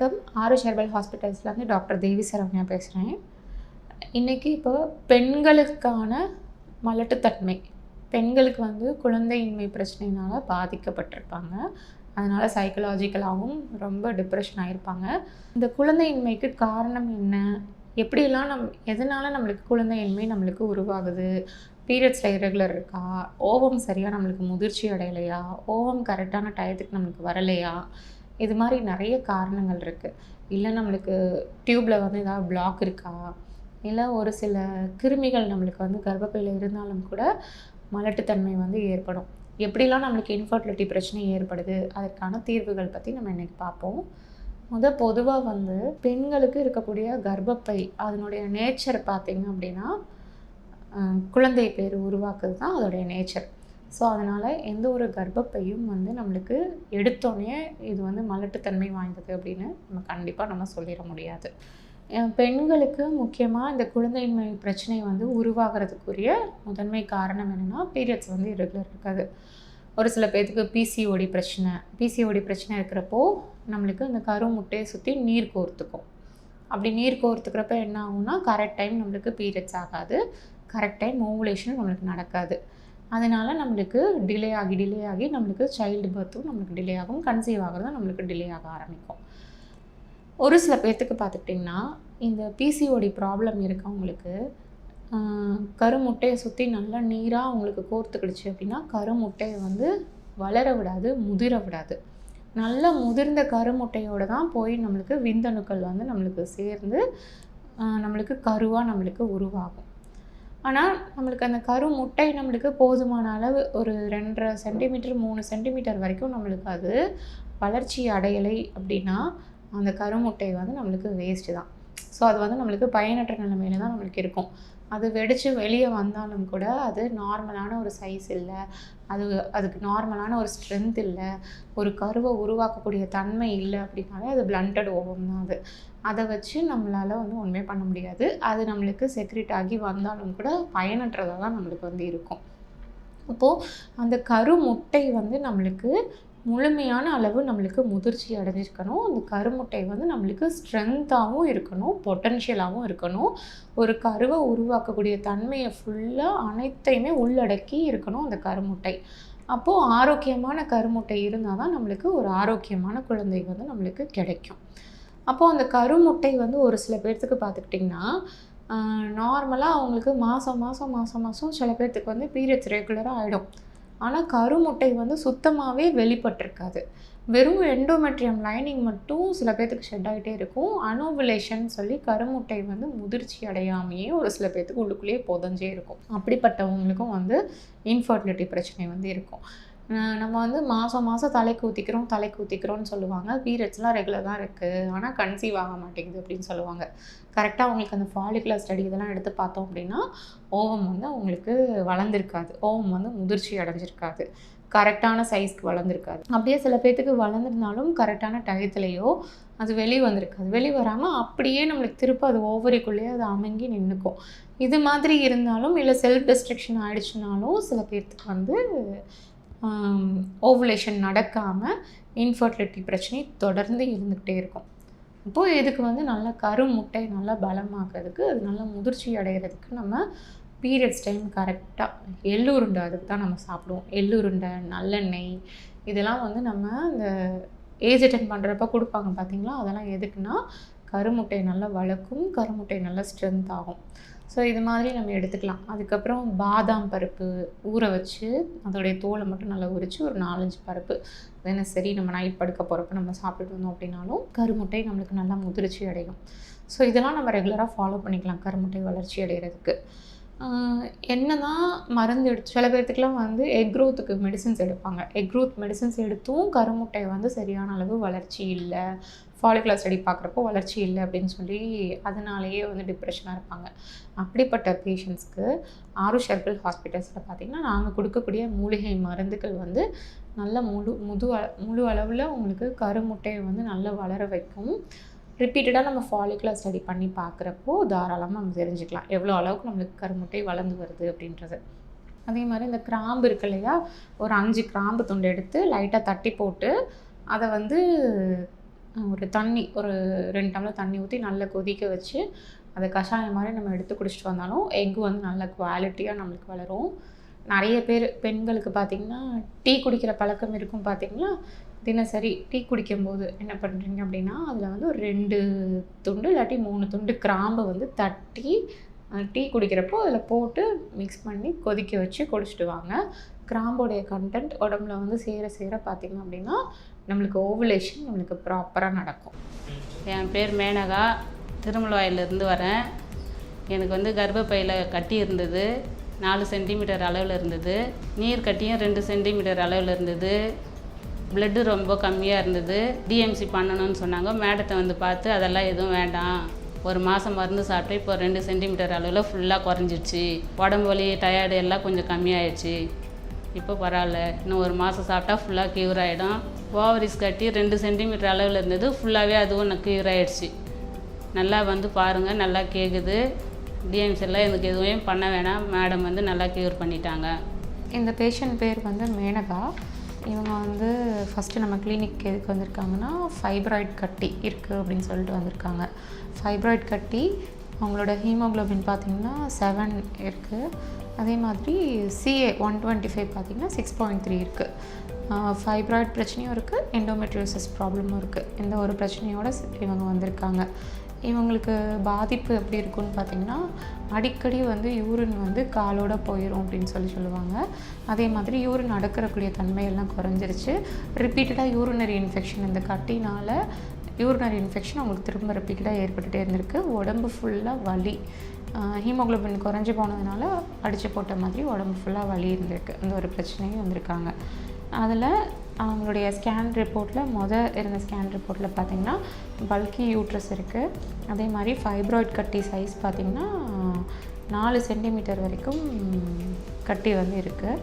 வணக்கம். ஆரோஷ் ஹெர்பல் ஹாஸ்பிட்டல்ஸ்லேருந்து டாக்டர் தேவி சரவணியா பேசுகிறேன் இன்றைக்கி இப்போ பெண்களுக்கான மலட்டுத்தன்மை. பெண்களுக்கு வந்து குழந்தையின்மை பிரச்சனையினால் பாதிக்கப்பட்டிருப்பாங்க. அதனால் சைக்கலாஜிக்கலாகவும் ரொம்ப டிப்ரெஷன் ஆகிருப்பாங்க இந்த குழந்தையின்மைக்கு காரணம் என்ன? எப்படிலாம் நம் எதனால் நம்மளுக்கு குழந்தையின்மை நம்மளுக்கு உருவாகுது? பீரியட்ஸில் இரெகுலர் இருக்கா? ஓவம் சரியாக நம்மளுக்கு முதிர்ச்சி அடையலையா? ஓவம் கரெக்டான டயத்துக்கு நம்மளுக்கு வரலையா? இது மாதிரி நிறைய காரணங்கள் இருக்குது இல்லை நம்மளுக்கு டியூப்பில் வந்து ஏதாவது பிளாக் இருக்கா? இல்லை ஒரு சில கிருமிகள் நம்மளுக்கு வந்து கர்ப்பப்பையில் இருந்தாலும் கூட மலட்டுத்தன்மை வந்து ஏற்படும். எப்படிலாம் நம்மளுக்கு இன்ஃபர்டிலிட்டி பிரச்சனை ஏற்படுது? அதற்கான தீர்வுகள் பற்றி நம்ம இன்றைக்கி பார்ப்போம். முத பொதுவாக வந்து பெண்களுக்கு இருக்கக்கூடிய கர்ப்பப்பை அதனுடைய நேச்சர் பார்த்திங்க அப்படின்னா குழந்தை பேர் உருவாக்குறது தான் அதோடைய நேச்சர் ஸோ அதனால் எந்த ஒரு கர்ப்பப்பையும் வந்து நம்மளுக்கு எடுத்தோடனே இது வந்து மலட்டுத்தன்மை வாய்ந்தது அப்படின்னு நம்ம கண்டிப்பாக நம்ம சொல்லிட முடியாது. பெண்களுக்கு முக்கியமாக இந்த குழந்தையின்மை பிரச்சனை வந்து உருவாகிறதுக்குரிய முதன்மை காரணம் என்னென்னா பீரியட்ஸ் வந்து ரெகுலர் இருக்காது. ஒரு சில பேர்த்துக்கு பிசிஓடி பிரச்சனை பிசிஓடி பிரச்சனை இருக்கிறப்போ நம்மளுக்கு இந்த கரு முட்டையை சுற்றி நீர் கோர்த்துக்கும். அப்படி நீர் கோர்த்துக்கிறப்ப என்ன ஆகும்னா கரெக்ட் டைம் நம்மளுக்கு பீரியட்ஸ் ஆகாது. கரெக்ட் டைம் ஓவுலேஷன் நம்மளுக்கு நடக்காது. அதனால் நம்மளுக்கு டிலே ஆகி டிலே ஆகி நம்மளுக்கு சைல்டு பர்த்தும் நம்மளுக்கு டிலே ஆகும். கன்சீவ் ஆகிறதும் நம்மளுக்கு டிலே ஆக ஆரம்பிக்கும். ஒரு சில பேர்த்துக்கு பார்த்துக்கிட்டிங்கன்னா இந்த பிசிஓடி ப்ராப்ளம் இருக்கவங்களுக்கு கருமுட்டையை சுற்றி நல்லா நீராக அவங்களுக்கு கோர்த்துக்கிடுச்சு அப்படின்னா கருமுட்டையை வந்து வளர விடாது முதிர விடாது. நல்ல முதிர்ந்த கருமுட்டையோடு தான் போய் நம்மளுக்கு விந்தணுக்கள் வந்து நம்மளுக்கு சேர்ந்து நம்மளுக்கு கருவாக நம்மளுக்கு உருவாகும். ஆனால் நம்மளுக்கு அந்த கரு முட்டை நம்மளுக்கு போதுமான அளவு ஒரு ரெண்டரை சென்டிமீட்டர் மூணு சென்டிமீட்டர் வரைக்கும் நம்மளுக்கு அது வளர்ச்சி அடையலை அப்படின்னா அந்த கருமுட்டை வந்து நம்மளுக்கு வேஸ்ட்டு தான். ஸோ அது வந்து நம்மளுக்கு பயனற்ற நிலைமையில தான் நம்மளுக்கு இருக்கும். அது வெடித்து வெளியே வந்தாலும் கூட அது நார்மலான ஒரு சைஸ் இல்லை. அது அதுக்கு நார்மலான ஒரு ஸ்ட்ரென்த் இல்லை. ஒரு கருவை உருவாக்கக்கூடிய தன்மை இல்லை அப்படின்னாலே அது பிளண்டட் ஓவம் தான் அது. அதை வச்சு நம்மளால் வந்து ஒன்றுமே பண்ண முடியாது. அது நம்மளுக்கு செக்ரெட் ஆகி வந்தாலும் கூட பயனற்றதாக தான் நம்மளுக்கு வந்து இருக்கும். அப்போது அந்த கரு முட்டை வந்து நம்மளுக்கு முழுமையான அளவு நம்மளுக்கு முதிர்ச்சி அடைஞ்சிருக்கணும். அந்த கருமுட்டை வந்து நம்மளுக்கு ஸ்ட்ரென்த்தாகவும் இருக்கணும் பொட்டன்ஷியலாகவும் இருக்கணும். ஒரு கருவை உருவாக்கக்கூடிய தன்மையை ஃபுல்லாக அனைத்தையுமே உள்ளடக்கி இருக்கணும் அந்த கருமுட்டை. அப்போது ஆரோக்கியமான கருமுட்டை இருந்தால் தான் நம்மளுக்கு ஒரு ஆரோக்கியமான குழந்தை வந்து நம்மளுக்கு கிடைக்கும். அப்போது அந்த கருமுட்டை வந்து ஒரு சில பேர்த்துக்கு பார்த்துக்கிட்டிங்கன்னா நார்மலாக அவங்களுக்கு மாதம் மாதம் மாதம் மாதம் சில பேர்த்துக்கு வந்து பீரியட்ஸ் ரெகுலராக ஆகிடும் ஆனால் கருமுட்டை வந்து சுத்தமாகவே வெளிப்பட்டிருக்காது. வெறும் எண்டோமெட்ரியம் லைனிங் மட்டும் சில பேர்த்துக்கு ஷெட் ஆகிட்டே இருக்கும். அனோவிலேஷன் சொல்லி கருமுட்டை வந்து முதிர்ச்சி அடையாமையே ஒரு சில பேர்த்துக்கு உள்ளுக்குள்ளேயே புதஞ்சே இருக்கும். அப்படிப்பட்டவங்களுக்கும் வந்து இன்ஃபர்டிலிட்டி பிரச்சனை வந்து இருக்கும். நம்ம வந்து மாதம் மாதம் தலைக்கு ஊற்றிக்கிறோம் தலைக்கு ஊற்றிக்கிறோம்னு சொல்லுவாங்க. பீரியட்ஸ்லாம் ரெகுலர் தான் இருக்குது ஆனால் கன்சீவ் ஆக மாட்டேங்குது அப்படின்னு சொல்லுவாங்க. கரெக்டாக அவங்களுக்கு அந்த ஃபாலிகுலர் ஸ்டடி இதெல்லாம் எடுத்து பார்த்தோம் அப்படின்னா ஓவம் வந்து அவங்களுக்கு வளர்ந்துருக்காது. ஓவம் வந்து முதிர்ச்சி அடைஞ்சிருக்காது. கரெக்டான சைஸ்க்கு வளர்ந்துருக்காது. அப்படியே சில பேர்த்துக்கு வளர்ந்துருந்தாலும் கரெக்டான டயத்துலேயோ அது வெளியே வந்திருக்காது. வெளியே வராமல் அப்படியே நம்மளுக்கு திரும்ப அது ஓவரிக்குள்ளேயே அது அமங்கி நின்றுக்கும் இது மாதிரி இருந்தாலும் இல்லை செல்ஃப் டிஸ்ட்ரக்ஷன் ஆகிடுச்சுனாலும் சில பேர்த்துக்கு வந்து ஓவுலேஷன் நடக்காமல் இன்ஃபர்டிலிட்டி பிரச்சனை தொடர்ந்து இருந்துக்கிட்டே இருக்கும். இப்போது இதுக்கு வந்து நல்ல கரு முட்டை நல்லா பலமாக்குறதுக்கு அது நல்லா முதிர்ச்சி அடைகிறதுக்கு நம்ம பீரியட்ஸ் டைம் கரெக்டாக எள்ளுருண்டை அதுக்கு தான் நம்ம சாப்பிடுவோம். எள்ளுருண்டை நல்லெண்ணெய் இதெல்லாம் வந்து நம்ம இந்த ஏஜ் அட்டன் பண்ணுறப்ப கொடுப்பாங்க பார்த்தீங்களா அதெல்லாம் எதுக்குன்னா கருமுட்டை நல்லா வளர்க்கும் கருமுட்டை நல்லா ஸ்ட்ரென்த் ஆகும். ஸோ இது மாதிரி நம்ம எடுத்துக்கலாம். அதுக்கப்புறம் பாதாம் பருப்பு ஊற வச்சு அதோடைய தோலை மட்டும் நல்லா உரித்து ஒரு நாலஞ்சு பருப்பு. தினசரி நம்ம நைட் படுக்க போகிறப்ப நம்ம சாப்பிட்டு வந்தோம் அப்படின்னாலும் கருமுட்டை நம்மளுக்கு நல்லா முதிர்ச்சி அடையும். ஸோ இதெல்லாம் நம்ம ரெகுலராக ஃபாலோ பண்ணிக்கலாம் கருமுட்டை வளர்ச்சி அடைகிறதுக்கு என்ன தான் மருந்து எடுத்து சில பேர்த்துக்கெலாம் வந்து எக் க்ரோத்துக்கு மெடிசின்ஸ் எடுப்பாங்க. எக் க்ரோத் மெடிசின்ஸ் எடுத்தும் கருமுட்டை வந்து சரியான அளவு வளர்ச்சி இல்லை. ஃபாலிகுலர் ஸ்டடி பார்க்குறப்போ வளர்ச்சி இல்லை அப்படின்னு சொல்லி அதனாலேயே வந்து டிப்ரெஷனாக இருப்பாங்க. அப்படிப்பட்ட பேஷண்ட்ஸ்க்கு ஆருஷ் ஹெர்பல் ஹாஸ்பிட்டல்ஸில் பார்த்திங்கன்னா நாங்கள் கொடுக்கக்கூடிய மூலிகை மருந்துகள் வந்து நல்ல முழு முது அள- முழு அளவில் உங்களுக்கு கருமுட்டையை வந்து நல்லா வளர வைக்கும். ரிப்பீட்டடாக நம்ம ஃபாலிகுலர் ஸ்டடி பண்ணி பார்க்குறப்போ தாராளமாக நம்ம தெரிஞ்சுக்கலாம். எவ்வளோ அளவுக்கு நம்மளுக்கு கருமுட்டை வளர்ந்து வருது அப்படின்றது. அதே மாதிரி இந்த கிராம்பு இருக்கு இல்லையா? ஒரு அஞ்சு கிராம்பு துண்டு எடுத்து லைட்டாக தட்டி போட்டு அதை வந்து ஒரு தண்ணி ஒரு ரெண்டு டம்ளர் தண்ணி ஊற்றி நல்லா கொதிக்க வச்சு அதை கஷாயம் மாதிரி நம்ம எடுத்து குடிச்சிட்டு வந்தாலும் எக் வந்து நல்ல குவாலிட்டியாக நம்மளுக்கு வளரும். நிறைய பேர் பெண்களுக்கு பார்த்திங்கன்னா டீ குடிக்கிற பழக்கம் இருக்கும் பார்த்திங்களா? தினசரி டீ குடிக்கும்போது என்ன பண்ணுறீங்க அப்படின்னா அதில் வந்து ஒரு ரெண்டு துண்டு இல்லாட்டி மூணு துண்டு கிராம்பை வந்து தட்டி டீ குடிக்கிறப்போ அதில் போட்டு மிக்ஸ் பண்ணி கொதிக்க வச்சு குடிச்சிட்டு வாங்க. கிராம்போடைய கண்டென்ட் உடம்புல வந்து சேர சேர பார்த்திங்க அப்படின்னா நம்மளுக்கு ஓவுலேஷன் நம்மளுக்கு ப்ராப்பராக நடக்கும். என் பேர் மேனகா. திருமலவாயிலிருந்து வரேன். எனக்கு வந்து கர்ப்பப்பையில் கட்டி இருந்தது. நாலு சென்டிமீட்டர் அளவில் இருந்தது. நீர் கட்டியும் ரெண்டு சென்டிமீட்டர் அளவில் இருந்தது. பிளட்டு ரொம்ப கம்மியாக இருந்தது. டிஎம்சி பண்ணணும்னு சொன்னாங்க. மேடத்தை வந்து பார்த்து அதெல்லாம் எதுவும் வேண்டாம். ஒரு மாதம் மருந்து சாப்பிட்டு இப்போ ரெண்டு சென்டிமீட்டர் அளவில் ஃபுல்லாக குறைஞ்சிடுச்சு உடம்பு வலி டயர்டு எல்லாம் கொஞ்சம் கம்மியாயிடுச்சு. இப்போ பரவாயில்ல. இன்னும் ஒரு மாதம் சாப்பிட்டா ஃபுல்லாக க்யூர் ஆகிடும் ஓவரிஸ் கட்டி ரெண்டு சென்டிமீட்டர் அளவில் இருந்தது. ஃபுல்லாகவே அதுவும் க்யூர் ஆகிடுச்சு நல்லா வந்து பாருங்கள் நல்லா கேட்குது டிஎம்சி எல்லாம் எனக்கு எதுவுமே பண்ண வேணாம். மேடம் வந்து நல்லா க்யூர் பண்ணிட்டாங்க. இந்த பேஷண்ட் பேர் வந்து மேனகா. இவங்க வந்து ஃபஸ்ட்டு நம்ம கிளினிக் எதுக்கு வந்திருக்காங்கன்னா ஃபைப்ராய்ட் கட்டி இருக்குது அப்படின்னு சொல்லிட்டு வந்திருக்காங்க. ஃபைப்ராய்ட் கட்டி அவங்களோட ஹீமோகுளோபின் பார்த்திங்கன்னா செவன் இருக்குது அதே மாதிரி சிஏ ஒன் டுவெண்ட்டி ஃபைவ் பார்த்திங்கன்னா சிக்ஸ் பாயிண்ட் த்ரீ இருக்குது ஃபைப்ராய்ட் பிரச்சனையும் இருக்குது எண்டோமெட்ரியோசிஸ் ப்ராப்ளமும் இருக்குது இந்த ஒரு பிரச்சனையோட இவங்க வந்திருக்காங்க. இவங்களுக்கு பாதிப்பு எப்படி இருக்குன்னு பார்த்தீங்கன்னா அடிக்கடி வந்து யூரின் வந்து காலோட போயிடும் அப்படின்னு சொல்லி சொல்லுவாங்க. அதே மாதிரி யூரின் அடக்கிறக்கூடிய தன்மையெல்லாம் குறைஞ்சிருச்சு. ரிப்பீட்டடாக யூரினரி இன்ஃபெக்ஷன் இந்த கட்டினால் யூரினரி இன்ஃபெக்ஷன் அவங்களுக்கு திரும்ப ரிப்பீட்டடாக ஏற்பட்டுகிட்டே இருந்திருக்கு. உடம்பு ஃபுல்லாக வலி. ஹீமோக்ளோபின் குறைஞ்சி போனதுனால அடித்து போட்ட மாதிரி உடம்பு ஃபுல்லாக வலி இருந்திருக்கு. அந்த ஒரு பிரச்சனையும் வந்திருக்காங்க. அதில் அவங்களுடைய ஸ்கேன் ரிப்போர்ட்டில் மொதல் இருந்த ஸ்கேன் ரிப்போர்ட்டில் பார்த்தீங்கன்னா பல்கி யூட்ரஸ் இருக்குது அதே மாதிரி ஃபைப்ராய்ட் கட்டி சைஸ் பார்த்திங்கன்னா நாலு சென்டிமீட்டர் வரைக்கும் கட்டி வந்து இருக்குது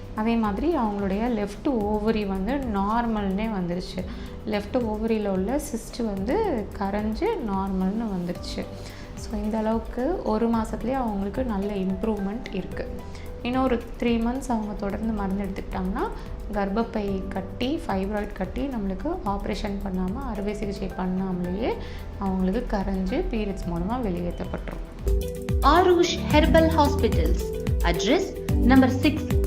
அதே மாதிரி அவங்களுடைய லெஃப்ட் ஓவரி வந்து நார்மல்னே வந்துருச்சு. லெஃப்ட் ஓவரியில் உள்ள சிஸ்ட்டு வந்து கரைஞ்சு நார்மல்னு வந்துருச்சு. ஸோ இந்த அளவுக்கு ஒரு மாதத்துலேயே அவங்களுக்கு நல்ல இம்ப்ரூவ்மெண்ட் இருக்குது இன்னும் ஒரு த்ரீ மந்த்ஸ் அவங்க தொடர்ந்து மருந்து எடுத்துக்கிட்டாங்கன்னா கர்ப்பப்பை கட்டி ஃபைப்ராய்ட் கட்டி நம்மளுக்கு ஆப்ரேஷன் பண்ணாமல் அறுவை சிகிச்சை பண்ணாமலேயே அவங்களுக்கு கரைஞ்சு பீரியட்ஸ் மூலமாக வெளியேற்றப்பட்டுரும். Aarush herbal hospitals. Address number six